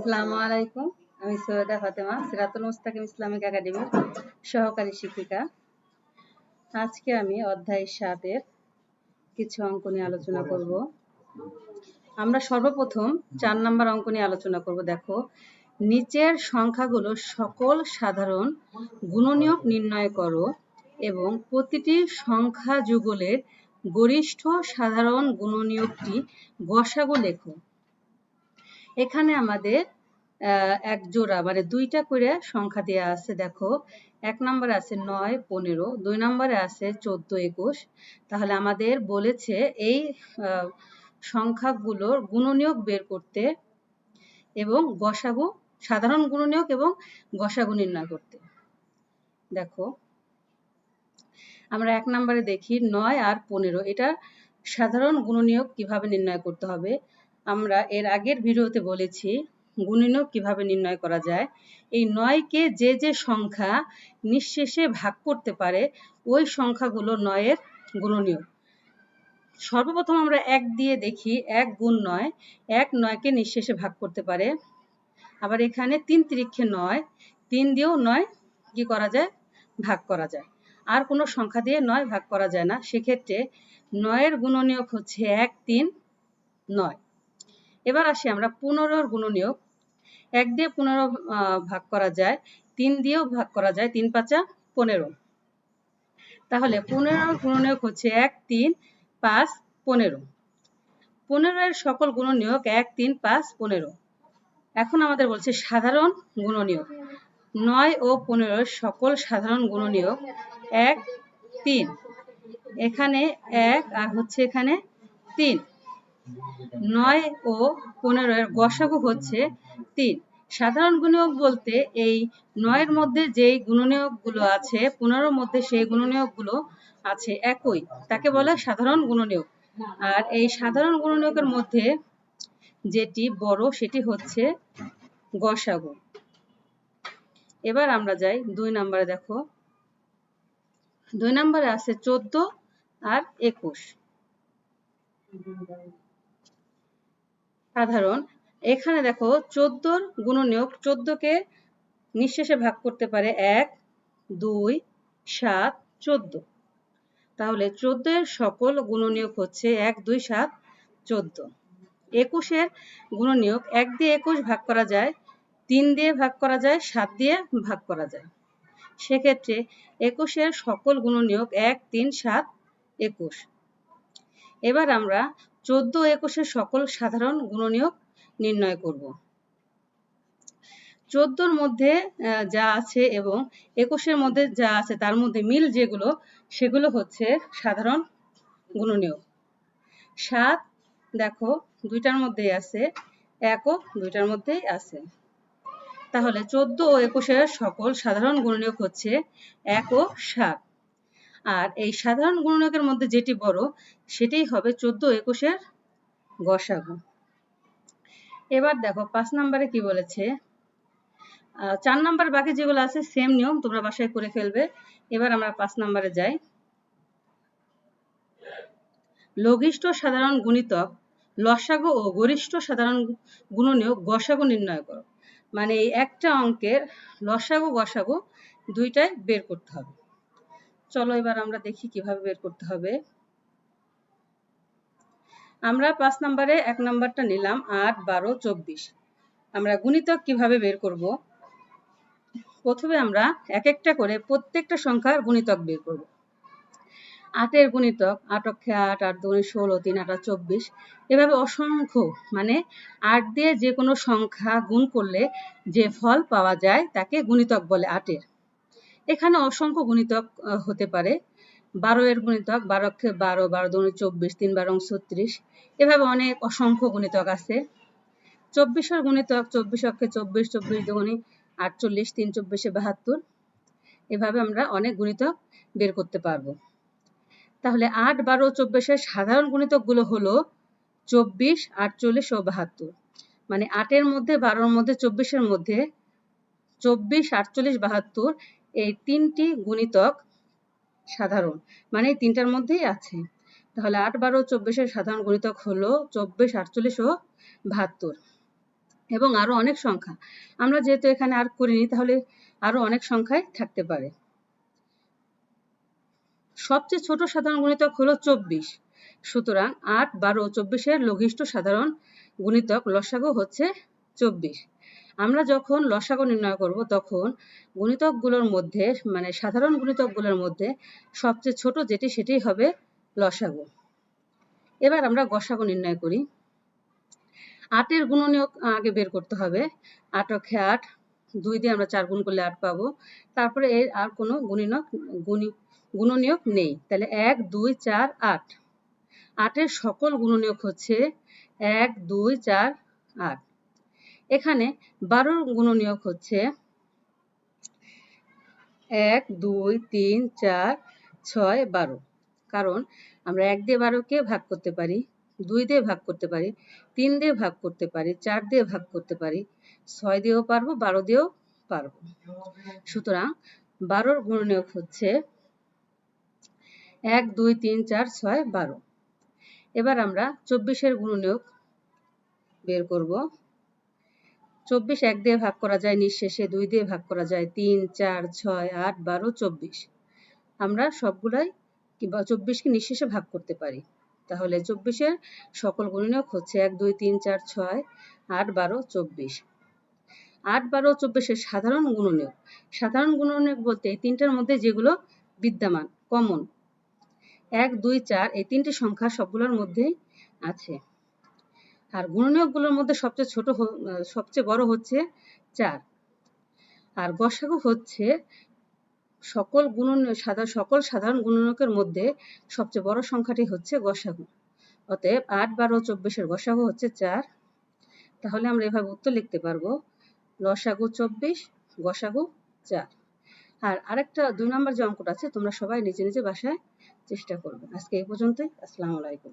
আসসালামু আলাইকুম। আমি সৈয়দা ফাতেমা, সিরাতুল মুস্তাকিম ইসলামিক একাডেমির সহকারী শিক্ষিকা। আজকে আমি অধ্যায় সাতের কিছু অঙ্ক নিয়ে আলোচনা করব। আমরা সর্বপ্রথম চার নম্বর অঙ্ক নিয়ে আলোচনা করব। দেখো, নিচের সংখ্যাগুলো সকল সাধারণ গুণনীয়ক নির্ণয় করো এবং প্রতিটি সংখ্যা যুগলের গরিষ্ঠ সাধারণ গুণনীয়কটি গসাগু লেখো। এখানে আমাদের এক জোড়া মানে দুইটা করে সংখ্যা দেওয়া আছে, দেখো। এক নম্বরে আছে নয়, পনেরো। দুই নম্বরে আছে চোদ্দ, একুশ। তাহলে আমাদের বলেছে এই সংখ্যাগুলোর গুণনীয়ক বের করতে এবং গসাগু, সাধারণ গুণনীয়ক এবং গসাগু নির্ণয় করতে। দেখো, আমরা এক নম্বরে দেখি নয় আর পনেরো। এটা সাধারণ গুণনীয়ক কীভাবে নির্ণয় করতে হবে? আমরা এর আগের ভিডিওতে বলেছি গুণনীয়ক কীভাবে নির্ণয় করা যায়। এই নয়কে যে যে সংখ্যা নিঃশেষে ভাগ করতে পারে, ওই সংখ্যাগুলো নয়ের গুণনীয়ক। সর্বপ্রথম আমরা এক দিয়ে দেখি, এক গুণ নয়, এক নয়কে নিঃশেষে ভাগ করতে পারে। আবার এখানে তিন তিরিক্ষে নয়, তিন দিয়েও নয়, কি করা যায়? ভাগ করা যায়। আর কোনো সংখ্যা দিয়ে নয় ভাগ করা যায় না। সেক্ষেত্রে নয়ের গুণনীয়ক হচ্ছে এক, তিন, নয়। এবার আসি আমরা পনেরোর গুণনীয়ক। এক দিয়ে পনেরো ভাগ করা যায়, তিন দিয়েও ভাগ করা যায়, তিন পাঁচা পনেরো। তাহলে পনেরোর গুণনীয়ক হচ্ছে এক, তিন, পাঁচ, পনেরো। পনেরোর সকল গুণনীয়ক এক, তিন, পাঁচ, পনেরো। এখন আমাদের বলছে সাধারণ গুণনীয়ক। নয় ও পনেরোর সকল সাধারণ গুণনীয়ক এক, তিন। এখানে এক আর হচ্ছে এখানে তিন। নয় ও পনেরোর গসাগু হচ্ছে তিন। সাধারণ গুণনীয়ক বলতে এই নয়ের মধ্যে যেই গুণনীয়কগুলো আছে, পনেরোর মধ্যে সেই গুণনীয়কগুলো আছে একই। তাকে বলে সাধারণ গুণনীয়ক। আর এই সাধারণ গুণনীয়কের মধ্যে যেটি বড়, সেটি হচ্ছে গসাগু। এবার আমরা যাই দুই নম্বরে, দেখো। দুই নম্বরে আছে চোদ্দ আর একুশ। সাধারণ। এখানে দেখো চোদ্দোর গুণনীয়ক চোদ্দকে নিঃশেষে ভাগ করতে পারে এক, দুই, সাত, চোদ্দ। তাহলে চোদ্দের সকল গুণনীয়ক হচ্ছে এক, দুই, সাত, চোদ্দ। একুশের গুণনীয়ক এক দিয়ে একুশ ভাগ করা যায়, তিন দিয়ে ভাগ করা যায়, সাত দিয়ে ভাগ করা যায়। সেক্ষেত্রে একুশের সকল গুণনীয়ক এক, তিন, সাত, একুশ। এবার আমরা চোদ্দ একুশের সকল সাধারণ গুণনীয়ক নির্ণয় করব। চোদ্দোর মধ্যে যা আছে এবং একুশের মধ্যে যা আছে, তার মধ্যে মিল যেগুলো, সেগুলো হচ্ছে সাধারণ গুণনীয়ক। সাত, দেখো, দুইটার মধ্যেই আছে একও দুইটার মধ্যেই আছে। তাহলে চোদ্দ ও একুশের সকল সাধারণ গুণনীয়ক হচ্ছে এক ও সাত। আর এই সাধারণ গুণনীয়কের মধ্যে যেটি বড়, সেটাই হবে চোদ্দ একুশের গসাগু। এবার দেখো, পাঁচ নম্বরে কি বলেছে? চার নাম্বার বাকি যেগুলো আছে সেম নিয়ম, তোমরা বাসায় করে ফেলবে। এবার আমরা পাঁচ নাম্বারে যাই। লঘিষ্ঠ সাধারণ গুণিতক, লসাগু ও গরিষ্ঠ সাধারণ গুণনীয় গসাগু নির্ণয় করো। মানে এই একটা অঙ্কের লসাগু গসাগু দুইটাই বের করতে হবে। চলো এবার আমরা দেখি কীভাবে বের করতে হবে। আমরা পাঁচ নম্বরে এক নম্বরটা নিলাম, আট, বারো, চব্বিশ। আমরা গুণিতক কীভাবে বের করব? প্রথমে আমরা এক একটা করে প্রত্যেকটা সংখ্যার গুণিতক বের করব। আটের গুণিতক, আট অক্ষে আট আট দুই ষোলো, তিন আট, চব্বিশ। এভাবে অসংখ্য মানে আট দিয়ে যে কোনো সংখ্যা গুণ করলে যে ফল পাওয়া যায় তাকে গুণিতক বলে আটের। এখানে অসংখ্য গুণিতক হতে পারে। বারো এর গুণিতক, বারো অক্ষে বারো বারো দুগুণে চব্বিশ, তিন বারো ছত্রিশ এভাবে অনেক অসংখ্য গুণিতক আছে। চব্বিশের গুণিতক, চব্বিশ অক্ষে চব্বিশ চব্বিশ দুগুণে আটচল্লিশ, তিন চব্বিশে বাহাত্তর। এভাবে আমরা অনেক গুণিতক বের করতে পারব। তাহলে আট, বারো চব্বিশের সাধারণ গুণিতকগুলো হলো চব্বিশ, আটচল্লিশ ও বাহাত্তর। মানে আটের মধ্যে, বারোর মধ্যে, চব্বিশের মধ্যে চব্বিশ, আটচল্লিশ, বাহাত্তর এই তিনটি গুণিতক সাধারণ। মানে তিনটার মধ্যেই আছে। তাহলে আট, বারো, চব্বিশের সাধারণ গুণিতক হলো চব্বিশ, আটচল্লিশ ও বাহাত্তর। এবং আরও অনেক সংখ্যা। আমরা যেহেতু এখানে আর করিনি, তাহলে আরও অনেক সংখ্যায় থাকতে পারে। সবচেয়ে ছোট সাধারণ গুণিতক হলো চব্বিশ। সুতরাং আট, বারো চব্বিশের লঘিষ্ঠ সাধারণ গুণিতক লসাগু হচ্ছে চব্বিশ। আমরা যখন লসাগু নির্ণয় করব, তখন গুণিতকগুলোর মধ্যে মানে সাধারণ গুণিতকগুলোর মধ্যে সবচেয়ে ছোট যেটি, সেটি হবে লসাগু। এবার আমরা গসাগু নির্ণয় করি। আটের গুণনীয়ক আগে বের করতে হবে। আট অক্ষে আট, দুই দিয়ে আমরা চার গুণ করলে আট পাবো। তারপরে এর আর কোনো গুণিনক গুণি, গুণনীয়ক নেই। তাহলে এক, দুই, চার, আট। আটের সকল গুণনীয়ক হচ্ছে এক, দুই, চার, আট। এখানে বারোর গুণনীয়ক হচ্ছে এক, দুই, তিন, চার, ছয়, বারো। কারণ আমরা এক দিয়ে বারোকে ভাগ করতে পারি, দুই দিয়ে ভাগ করতে পারি, তিন দিয়ে ভাগ করতে পারি, চার দিয়ে ভাগ করতে পারি, ছয় দিয়েও পারব, বারো দিয়েও পারব। সুতরাং বারোর গুণনীয়ক হচ্ছে এক, দুই, তিন, চার, ছয়, বারো। এবার আমরা চব্বিশের গুণনীয়ক বের করব। চব্বিশ এক দিয়ে ভাগ করা যায় নিঃশেষে দুই দিয়ে ভাগ করা যায় তিন, চার, ছয়, আট, বারো, চব্বিশ। আমরা সবগুলাই কিংবা চব্বিশকে নিঃশেষে ভাগ করতে পারি। তাহলে চব্বিশের সকল গুণনীয়ক হচ্ছে এক, দুই, তিন, চার, ছয়, আট, বারো, চব্বিশ। আট, বারো, চব্বিশের সাধারণ গুণনীয়ক। সাধারণ গুণনীয়ক বলতে তিনটার মধ্যে যেগুলো বিদ্যমান কমন এক, দুই, চার, এই তিনটি সংখ্যা সবগুলোর মধ্যেই আছে। আর গুণনীয়কগুলোর মধ্যে সবচেয়ে ছোট সবচেয়ে বড় হচ্ছে চার। আর গসাগু হচ্ছে সকল গুণ সকল সাধারণ গুণনীয়কের মধ্যে সবচেয়ে বড় সংখ্যাটি হচ্ছে গসাগু। অতএব আট বারো চব্বিশের গসাগু হচ্ছে চার। তাহলে আমরা এভাবে উত্তর লিখতে পারব। লসাগু চব্বিশ, গসাগু চার। আর আরেকটা দুই নম্বর যে অঙ্কটা আছে, তোমরা সবাই নিজে নিজে বাসায় চেষ্টা করবে। আজকে এই পর্যন্তই। আসসালামু আলাইকুম।